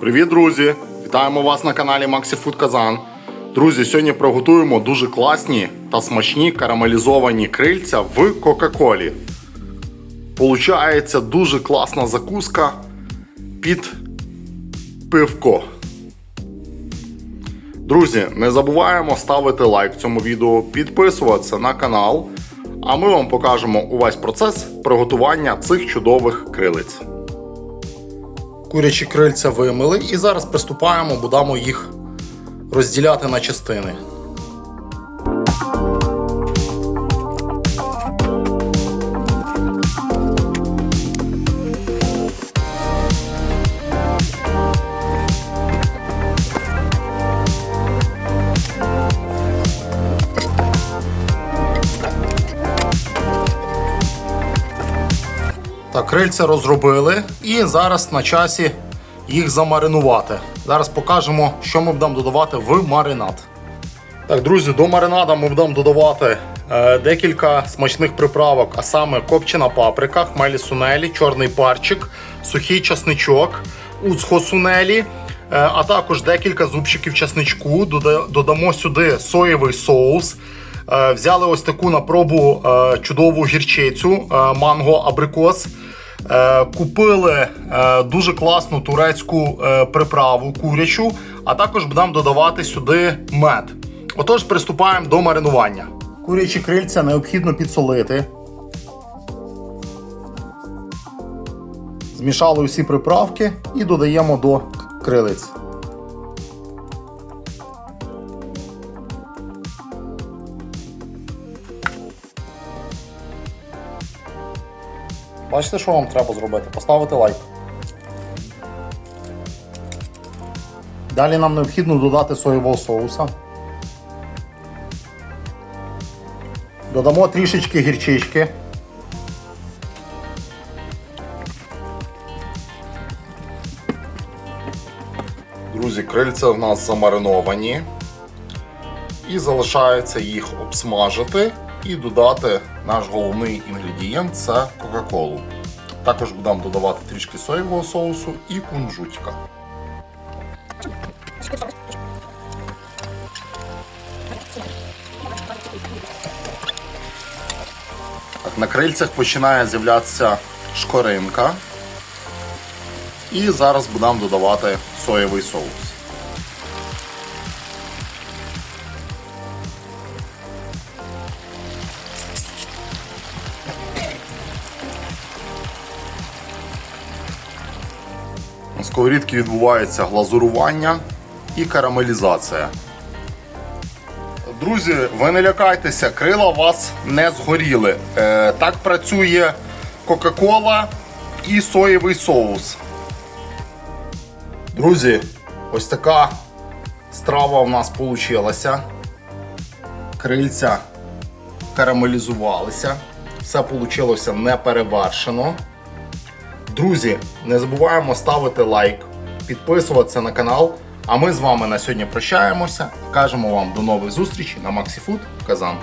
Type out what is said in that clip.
Привіт, друзі! Вітаємо вас на каналі MaxiFood Казан. Друзі, сьогодні приготуємо дуже класні та смачні карамелізовані крильця в Кока-Колі. Получається дуже класна закуска під пивко. Друзі, не забуваємо ставити лайк цьому відео, підписуватися на канал, а ми вам покажемо увесь процес приготування цих чудових крилиць. Курячі крильця вимили і зараз приступаємо, будемо їх розділяти на частини. Так, крильця розробили і зараз на часі їх замаринувати. Зараз покажемо, що ми будемо додавати в маринад. Так, друзі, до маринада ми будемо додавати е, декілька смачних приправок, а саме копчена паприка, хмелі сунелі, чорний парчик, сухий часничок, уцхо сунелі, е, а також декілька зубчиків часничку. Додамо сюди соєвий соус. Е, Взяли ось таку на пробу е, чудову гірчицю е, манго абрикос. Е, Купили е, дуже класну турецьку е, приправу курячу, а також будемо додавати сюди мед. Отож, приступаємо до маринування. Курячі крильця необхідно підсолити. Змішали усі приправки і додаємо до крилиць. Бачите, що вам треба зробити? Поставити лайк. Далі нам необхідно додати соєвого соуса. Додамо трішечки гірчички. Друзі, крильця в нас замариновані. І залишається їх обсмажити і додати наш головний інгредієнт це Кока-Колу. Також будемо додавати трішки соєвого соусу і кунжутика. Так, на крильцях починає з'являтися шкоринка. І зараз будемо додавати соєвий соус. На сковорідці відбувається глазурування і карамелізація. Друзі, ви не лякайтеся, крила у вас не згоріли. Е, так працює Кока-Кола і соєвий соус. Друзі, ось така страва у нас вийшла. Крильця карамелізувалися. Все вийшло не перевершено. Друзі, не забуваємо ставити лайк, підписуватися на канал. А ми з вами на сьогодні прощаємося. Кажемо вам до нових зустрічей на MaxiFood Казан.